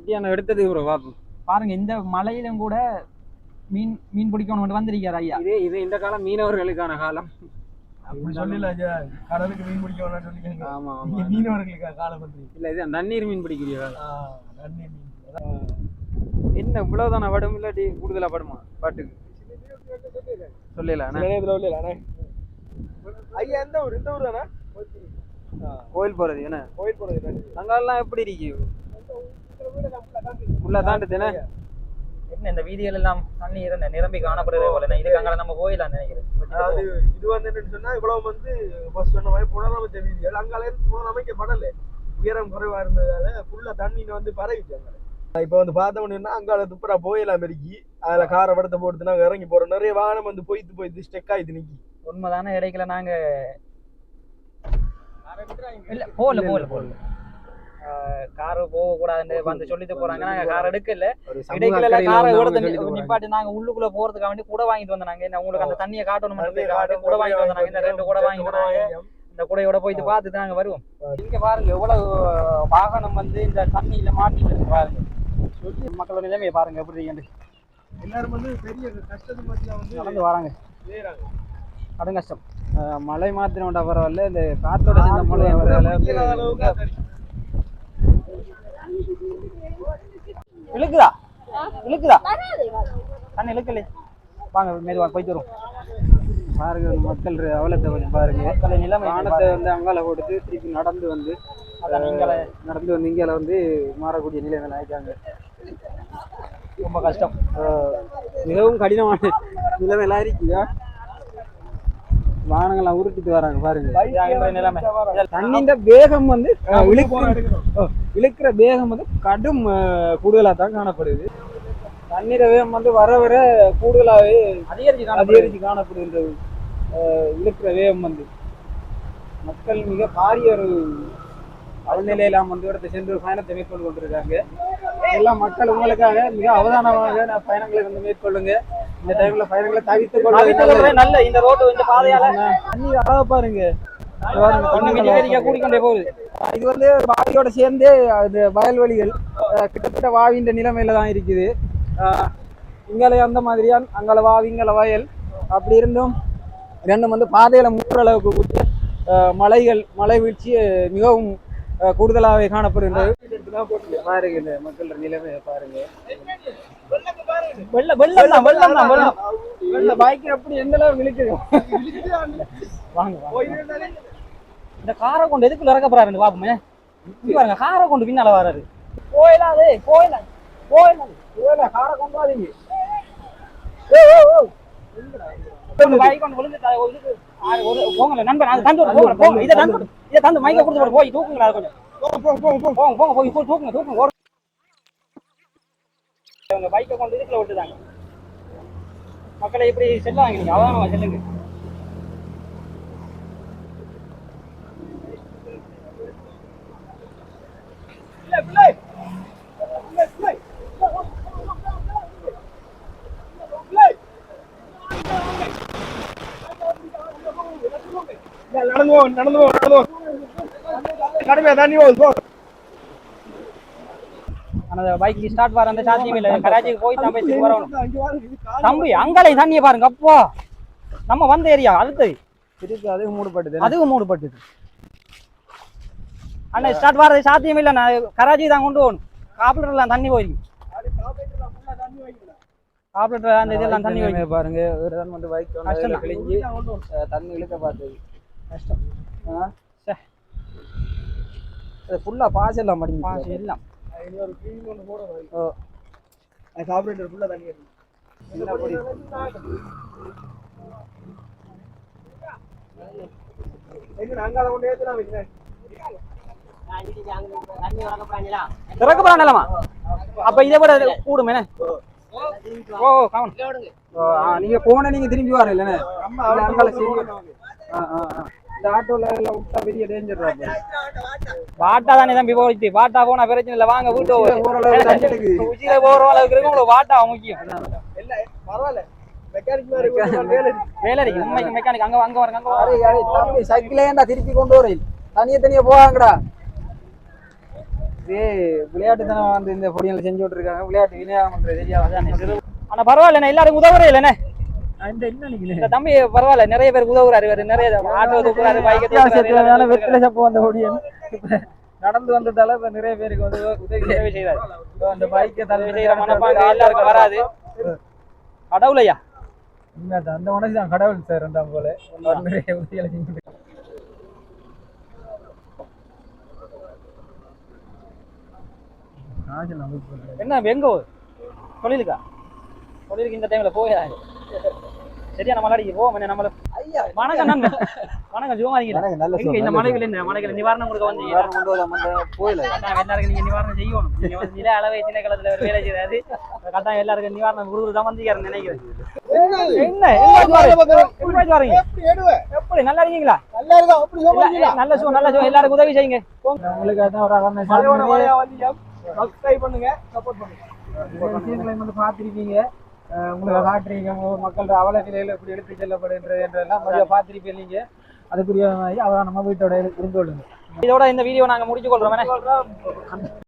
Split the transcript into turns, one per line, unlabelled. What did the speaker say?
ஒட்டியான எடுத்தது ப்ரோ பாப்போம்
பாருங்க இந்த மலையிலும் கூட மீன் மீன் பிடிக்கணும் வந்திருக்காரு ஐயா.
இது இது இந்த காலம் மீனவர்களுக்கான காலம்.
அப்படி சொல்லல ஐயா கடலுக்கு மீன் பிடிக்க வேணாம்னு சொல்லிக்கங்க
ஆமா ஆமா.
மீனவர்களுக்கு காலம் வந்து
இல்ல இது நன்னீர் மீன் பிடிக்கிற காலம்.
நன்றி மீன்.
என்ன இவ்வளவுதானா படும்? இல்லாட்டி கூடுதலா படுமா? பாட்டுக்கு. சொல்லல
ஐயா எந்த ஊர்? இந்த ஊர் தானே
கோயில் போறது என்ன?
கோயில் போறது
அங்கெல்லாம் எப்படி இருக்கு? உள்ள தாண்டுது என்ன
என்ன இந்த வீதிகள் எல்லாம் தண்ணி இருந்த நிரம்பி காணப்படுறது போல இதுக்கு அங்கே நம்ம போயிடலாம் நினைக்கிறேன்.
அதாவது இது வந்து என்னன்னு சொன்னா இவ்வளவு வந்து ஃபர்ஸ்ட் சொன்ன மாதிரி புனரமைச்ச வீதிகள். அங்கால இருந்து புனரமைக்கப்படல. உயரம் குறைவா இருந்ததால ஃபுல்லா தண்ணின்னு வந்து பரவிச்சு அங்க. இப்போ வந்து பார்த்தோம்னா அங்கால துப்புரா போயலாம் மெருக்கி அதுல காரை படத்தை போட்டு நாங்க இறங்கி போறோம். நிறைய வாகனம் வந்து போய்த்து போய்த்து ஸ்டெக் ஆயிட்டு நிக்கி.
உண்மைதானே இடைக்கல நாங்க இல்ல போகல போகல போகல. காரு போக கூடாதுன்னு வந்து சொல்லிட்டு போறாங்க. நாங்க கார் எடுக்கல.
சமூக
காரை. நிப்பாட்டி நாங்க உள்ளுக்குள்ள போறதுக்காக வேண்டி கூட வாங்கிட்டு வந்தோம் நாங்க என்ன உங்களுக்கு அந்த தண்ணியை காட்டணும் கூட வாங்கிட்டு வந்தாங்க இந்த ரெண்டு கூட வாங்கிட்டு வந்தாங்க. இந்த கூடையோட போயிட்டு பார்த்துட்டு நாங்க வருவோம். இங்க பாருங்க எவ்வளவு வாகனம் வந்து இந்த தண்ணியில மாட்டிட்டு பாருங்க. சொல்லி மக்களோட நிலைமையை பாருங்க எப்படி.
எல்லாரும் வந்து பெரிய கஷ்டத்து மத்தியில வந்து
நடந்து வராங்க. கடும் கஷ்டம்.
மழை மாத்திரம் பரவாயில்ல இந்த காத்தோட சேர்ந்த மழை
அளவுக்கு
இழுக்குதா? இழுக்குதா? தண்ணி இழுக்கல. வாங்க மெதுவா போயிட்டு வரும்
பாருங்க மக்கள் அவலத்தை கொஞ்சம் பாருங்க.
மக்களை நிலைமை
வானத்தை வந்து அங்கால கொடுத்து திருப்பி நடந்து வந்து நடந்து வந்து இங்கால வந்து மாறக்கூடிய நிலைமையில் ஆயிட்டாங்க.
ரொம்ப கஷ்டம்.
மிகவும் கடினமான நிலைமையில இருக்குதா வானங்கள்லாம் உருட்டிட்டு வராங்க பாருங்க. தண்ணின்ற வேகம் வந்து இழுக்கிற வேகம் வந்து கடும் கூடுதலாக தான் காணப்படுது. தண்ணீர வேகம் வந்து வர வர கூடுதலாகவே
அதிகரிச்சு
அதிகரித்து காணப்படுகின்றது இழுக்கிற வேகம் வந்து. மக்கள் மிக பாரிய ஒரு அவநிலையெல்லாம் வந்து இடத்தை சென்று பயணத்தை மேற்கொண்டு கொண்டிருக்காங்க. எல்லாம் மக்கள் உங்களுக்காக மிக அவதானமாக பயணங்களை வந்து மேற்கொள்ளுங்க. இந்த டைம்ல கொள்வது
கொள்றதே நல்ல இந்த ரோடு இந்த பாதையால.
தண்ணி அழகா பாருங்க.
கூடிக்கொண்டே போகுது.
இது வந்து வாவியோட சேர்ந்து அது வயல்வெளிகள் கிட்டத்தட்ட வாவின்ற நிலைமையில தான் இருக்குது. இங்கால அந்த மாதிரியா அங்கால வாவி இங்கால வயல். அப்படி இருந்தும் ரெண்டும் வந்து பாதையில முற்ற அளவுக்கு மலைகள் மலை வீழ்ச்சி மிகவும் கூடுதலாகவே காணப்படுகின்றது. பாருங்க மக்கள் நிலைமையை பாருங்க.
வெள்ளம் வெள்ளம் வெள்ளம் தான் வெள்ளம்.
இந்த பைக் அப்படி எந்த
வாங்க வாங்க. இந்த காரை கொண்டு எதுக்குள்ள இறக்க போறாரு பாப்போமே பாருங்க காரை கொண்டு பின்னால வராரு. போயிடாது போயிடாது போயிடாது
காரை கொண்டாதீங்க
பைக் கொண்டு ஒரு போங்கல நண்பன் அது தந்து போங்க. இதை தந்து. இதை தந்து மைக்க கொடுத்து போய் தூக்குங்களா கொஞ்சம். போங்க போங்க போய் போய் தூக்குங்க தூக்குங்க ஓடு இவங்க பைக்கை கொண்டு இதுக்குள்ள விட்டுதாங்க மக்களை இப்படி செல்ல வாங்கினீங்க அவதானமா செல்லுங்க
நடந்து போ நடந்து போ நடந்து போ.
அந்த பைக் ஸ்டார்ட் வர அந்த சாத்தியம் இல்லை கராச்சிக்கு போய் தான் போய் வரணும். தம்பி அங்காலே தண்ணியை பாருங்க அப்பா. நம்ம வந்த ஏரியா அடுத்தது
அதுவும் மூடப்பட்டது
அதுவும் மூடப்பட்டது அண்ணா ஸ்டார்ட் வர்றது சாத்தியம் இல்லை நான் கராச்சி தான் கொண்டு போகணும். காப்பிட்டர்லாம் தண்ணி போயிருக்கு. காப்பிட்டர் அந்த இதெல்லாம் தண்ணி போயிருக்கு
பாருங்க ஒரு தான் மட்டும் பைக். கிழிஞ்சு தண்ணி இழுக்க பார்த்தது.
கஷ்டம். சே.
ஃபுல்லா பாஸ் எல்லாம் மடிஞ்சு
பாசி எல்லாம்.
ஒரு கிளீன் ஒன்று போட
ஓ.
கார்பரேட்டர் ஃபுல்லா தண்ணி இருக்கு
என்ன
திறக்க போறான் நிலமா அப்ப இதை விட கூடும் என்ன? ஓ.
நீங்க போன நீங்க திரும்பி வர இல்லைண்ணே.
அம்மா
இல்ல, அங்கால சரி. ஆ, ஆ, ஆ. இந்த ஆட்டோல எல்லாம் விட்டா பெரிய டேஞ்சர்
வாட்டா தானே தம்பி போயிட்டு வாட்டா போனா பிரச்சனை இல்லை. வாங்க வீட்டு. உச்சியில போற அளவுக்கு இருக்கு. உங்களுக்கு வாட்டா முக்கியம்.
பரவாயில்ல. மெக்கானிக்
அங்க அங்க வரங்க அங்க
சைக்கிளே ஏன்டா திருப்பி கொண்டு வரேன் தனியா தனியா போவாங்கடா. இதே விளையாட்டுத்தனம் வந்து இந்த பொடியில் செஞ்சு விட்டுருக்காங்க. விளையாட்டு விநியோகம் பண்றது தெரியாது?
ஆனா பரவாயில்ல எல்லாரும் உதவுறே இல்லைண்ணே தம்பி பரவாயில்ல நிறைய பேர் உதவுறாரு நிறைய ஆட்டோ
அத்தியாவசியத்துக்கான வெற்றிலை நடந்து வந்ததால இப்ப நிறைய பேருக்கு வந்து உதவி
செய்யறாரு
அந்த பைக்கை
உதவி செய்யற மனப்பாங்க எல்லாருக்கும் வராது. கடவுளையா?
அந்த மனசு தான் கடவுள் சார் ரெண்டாம் போல. நிறைய உதவிகளை செஞ்சு
என்ன எங்க தொழிலுக்கா தொழிலுக்கு இந்த டைம்ல போயிடாது சரியா நம்ம மலாடிக்கு போவோம் நம்மள
ஐயா
வணக்கம் நண்பன் வணக்கம்
நல்ல
எங்க இந்த மலைகள் என்ன மலைகள் நிவாரணம் கொடுக்க வந்தீங்க
போயில
எல்லாருக்கும் நீங்க நிவாரணம் செய்யணும். நீங்க வந்து நில அளவை சின்ன காலத்துல ஒரு வேலை செய்யறாரு கட்டாயம் எல்லாருக்கும் நிவாரணம் கொடுக்குறது தான் வந்தீங்க நினைக்கிறேன். என்ன எங்க வரீங்க எப்படி நல்லா இருக்கீங்களா? எல்லா- நல்ல சுகம் நல்ல சுகம். எல்லாருக்கும் உதவி செய்யுங்க.
உங்களுக்கு
பண்ணுங்க சப்போர்ட் பண்ணுங்க.
இந்த விஷயங்களை வந்து காட்டுறீங்க மக்களோட அவல நிலையில எப்படி எடுத்து செல்லப்படுகின்றது என்றெல்லாம் கொஞ்சம் பார்த்திருப்பீங்க நீங்க. அதுக்குரிய மாதிரி அவரை நம்ம வீட்டோட இருந்து கொள்ளுங்க
இதோட இந்த வீடியோ நாங்க முடிச்சு கொள்றோம்.